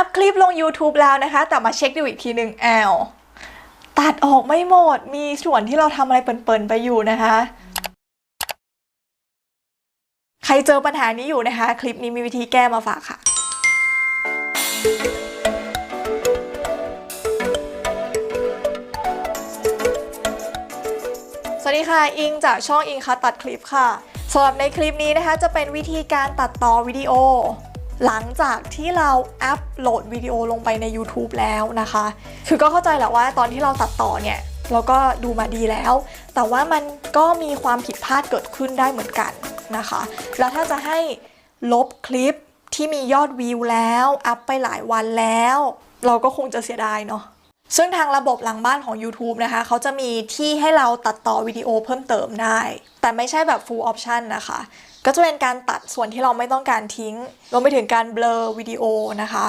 อัพคลิปลง YouTube แล้วนะคะ แต่มาเช็คดูอีกทีหนึ่งแอลตัดออกไม่หมด มีส่วนที่เราทำอะไรเปิ่นๆไปอยู่นะคะ ใครเจอปัญหานี้อยู่นะคะ คลิปนี้มีวิธีแก้มาฝากค่ะสวัสดีค่ะ อิงจากช่องอิงคัดตัดคลิปค่ะสำหรับในคลิปนี้นะคะ จะเป็นวิธีการตัดต่อวิดีโอ หลังจากที่เราอัปโหลดวิดีโอลงไปใน YouTube แล้วนะคะ คือก็เข้าใจแหละว่าตอนที่เราตัดต่อเนี่ยเราก็ดูมาดีแล้ว แต่ว่ามันก็มีความผิดพลาดเกิดขึ้นได้เหมือนกันนะคะ แล้วถ้าจะให้ลบคลิปที่มียอดวิวแล้ว อัพไปหลายวันแล้ว เราก็คงจะเสียดายเนาะ ซึ่งทางระบบหลังบ้านของ YouTube นะคะเขาจะมีที่ให้เราตัดต่อวิดีโอเพิ่มเติมได้ แต่ไม่ใช่แบบ full option นะคะ ก็จะเป็นการตัดส่วนที่เราไม่ต้องการทิ้ง รวมไปถึงการเบลอวิดีโอนะคะ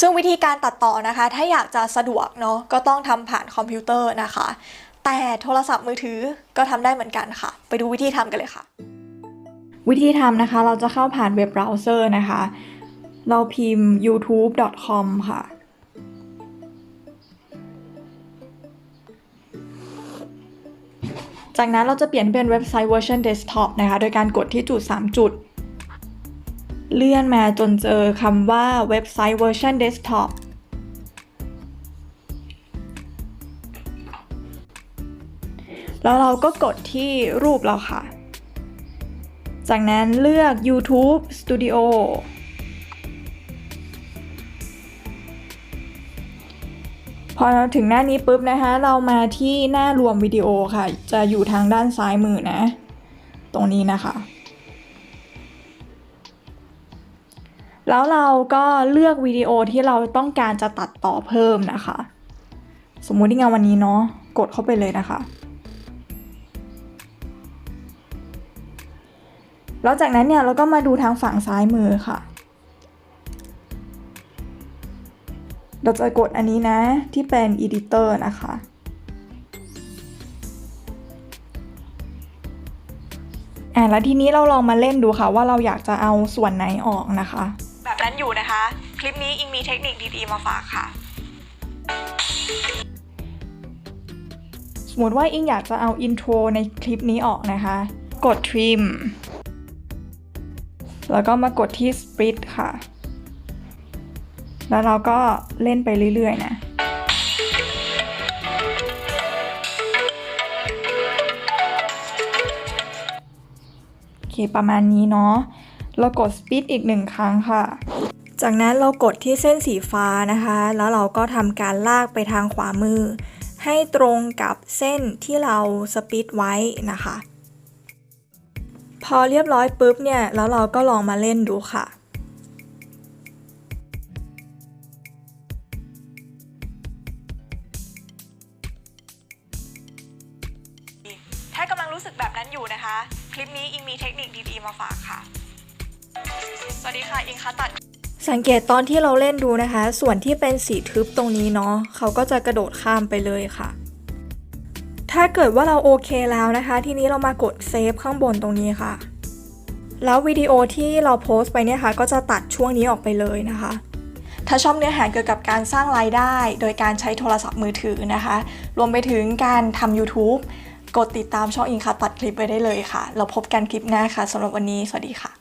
ซึ่งวิธีการตัดต่อนะคะ ถ้าอยากจะสะดวกเนาะก็ต้องทำผ่านคอมพิวเตอร์นะคะ แต่โทรศัพท์มือถือก็ทำได้เหมือนกันค่ะ ไปดูวิธีทำกันเลยค่ะ วิธีทำนะคะเราจะเข้าผ่านเว็บเบราว์เซอร์นะคะ เราพิมพ์ youtube.com ค่ะ จากนั้นเราจะเปลี่ยนเป็นเว็บไซต์เวอร์ชันเดสก์ท็อปนะคะ โดยการกดที่จุด 3 จุด เลื่อนมาจนเจอคำว่าเว็บไซต์เวอร์ชันเดสก์ท็อปแล้วเราก็กดที่รูปเราค่ะ จากนั้นเลือก YouTube Studio พอถึงหน้านี้ปุ๊บนะคะ เรามาที่หน้ารวมวิดีโอค่ะ จะอยู่ทางด้านซ้ายมือนะ ตรงนี้นะคะ แล้วเราก็เลือกวิดีโอที่เราต้องการจะตัดต่อเพิ่มนะคะ สมมุติที่งานวันนี้เนาะกดเข้าไปเลยนะคะแล้วจากนั้นเนี่ยเราก็มาดูทางฝั่งซ้ายมือค่ะ เราจะกดอันนี้นะที่เป็น editor นะคะ อ่าแล้วทีนี้เราลองมาเล่นดูค่ะว่าเราอยากจะเอาส่วนไหนออกนะคะ แบบนั้นอยู่นะคะ คลิปนี้อิงมีเทคนิคดีๆมาฝากค่ะ สมมติว่าอิงอยากจะเอาอินโทรในคลิปนี้ออกนะคะ กด trim แล้วก็มากดที่ split ค่ะ แล้วเราก็เล่นไปเรื่อย ๆ นะโอเคประมาณนี้เนาะเรากด speed อีกหนึ่งครั้งค่ะ จากนั้นเรากดที่เส้นสีฟ้านะคะ แล้วเราก็ทำการลากไปทางขวามือ ให้ตรงกับเส้นที่เราสปีดไว้นะคะ พอเรียบร้อยปุ๊บเนี่ย แล้วเราก็ลองมาเล่นดูค่ะ รู้สึกแบบนั้นอยู่นะคะ คลิปนี้อิงมีเทคนิคดีๆมาฝากค่ะ สวัสดีค่ะอิงคะตัด สังเกตตอนที่เราเล่นดูนะคะ ส่วนที่เป็นสีทึบตรงนี้เนาะเขาก็จะกระโดดข้ามไปเลยค่ะ ถ้าเกิดว่าเราโอเคแล้วนะคะ ทีนี้เรามากดเซฟข้างบนตรงนี้ค่ะ แล้ววิดีโอที่เราโพสต์ไปเนี่ยค่ะ ก็จะตัดช่วงนี้ออกไปเลยนะคะถ้าชอบเนื้อหาเกี่ยวกับการสร้างรายได้ โดยการใช้โทรศัพท์มือถือนะคะ รวมไปถึงการทำ YouTube กดติดตามช่องอิงค่ะตัดคลิปไว้ได้เลยค่ะ เราพบกันคลิปหน้าค่ะสำหรับวันนี้สวัสดีค่ะ